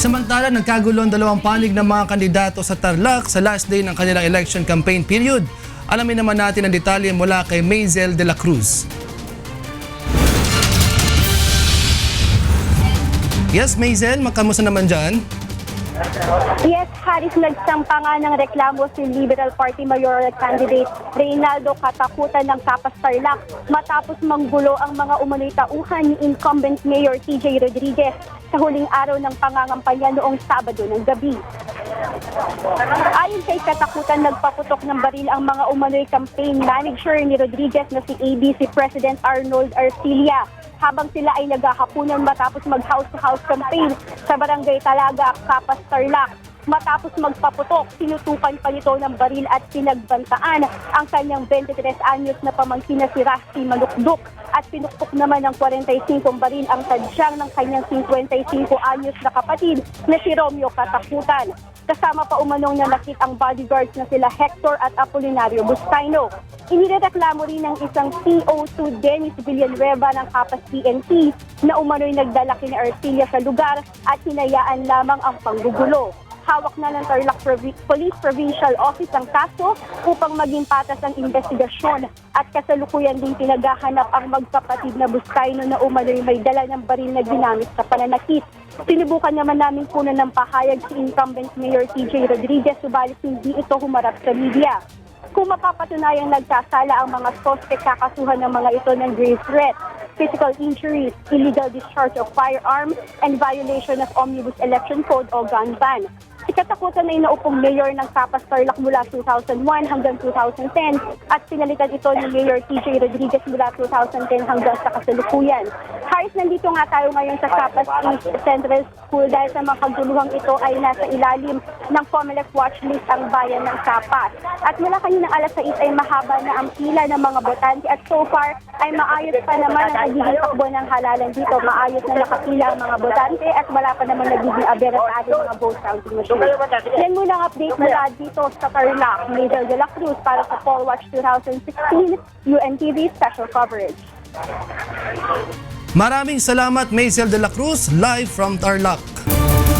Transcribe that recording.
Samantala, nagkagulo ang dalawang panig ng mga kandidato sa Tarlac sa last day ng kanilang election campaign period. Alamin naman natin ang detalye mula kay Maisel de la Cruz. Yes, Maisel, makamusta naman dyan? Yes, Harris, nagsampa nga ng reklamo si Liberal Party mayoral candidate Reynaldo Katakutan ng Kapas Tarlac matapos manggulo ang mga umano'y tauhan ni incumbent Mayor TJ Rodriguez sa huling araw ng pangangampanya noong Sabado ng gabi. Ayon kay Katakutan, nagpaputok ng baril ang mga umano'y campaign manager ni Rodriguez na si ABC President Arnold Arcilia habang sila ay naghahapunan matapos mag-house-to-house campaign sa barangay Talaga, Kapas, Tarlac. Matapos magpaputok, sinutukan pa nito ng baril at pinagbantaan ang kanyang 23 anyos na pamangkin na si Rusty Malukduk at pinukpok naman ng 45 baril ang tadyang ng kanyang 55 anyos na kapatid na si Romeo Katakutan. Kasama pa umanong nanakit ang bodyguards na sila Hector at Apolinario Bustaino. Inireklamo rin ng isang CO2 Dennis Villanueva ng Kapas PNP na umano'y nagdala kina Arcilia sa lugar at hinayaan lamang ang panggugulo. Hawak na ng Tarlac Police Provincial Office ang kaso upang maging patas ang investigasyon at kasalukuyan din pinaghahanap ang magkapatid na Bustaino na umano'y may dala ng baril na ginamit sa pananakit. Sinubukan naman namin kunan ng pahayag si incumbent Mayor TJ Rodriguez subalit hindi ito humarap sa media. Kung mapapatunayang nagkasala ang mga sospek kakasuhan ng mga ito ng grave threat, physical injuries, illegal discharge of firearms, and violation of Omnibus Election Code o gun ban. Si Katakutan ay naupong mayor ng Kapas Tarlac mula 2001 hanggang 2010 at pinalitan ito ni Mayor TJ Rodriguez mula 2010 hanggang sa kasalukuyan. Haris, nandito nga tayo ngayon sa Kapas East Central School dahil sa mga kaguluhang ito ay nasa ilalim ng COMELEC watchlist ang bayan ng Kapas. At mula kaninang alas 6 ay mahaba na ang pila ng mga botante at so far ay maayos pa naman ang nagiging takbo ng halalan dito. Maayos na nakapila ang mga botante at wala pa naman nagiging abera sa ating mga vote counting machine. Yan muna ang update mula dito sa Tarlac, Major de la Cruz para sa Poll Watch 2016 UNTV Special Coverage. Maraming salamat, Maisel de la Cruz, live from Tarlac.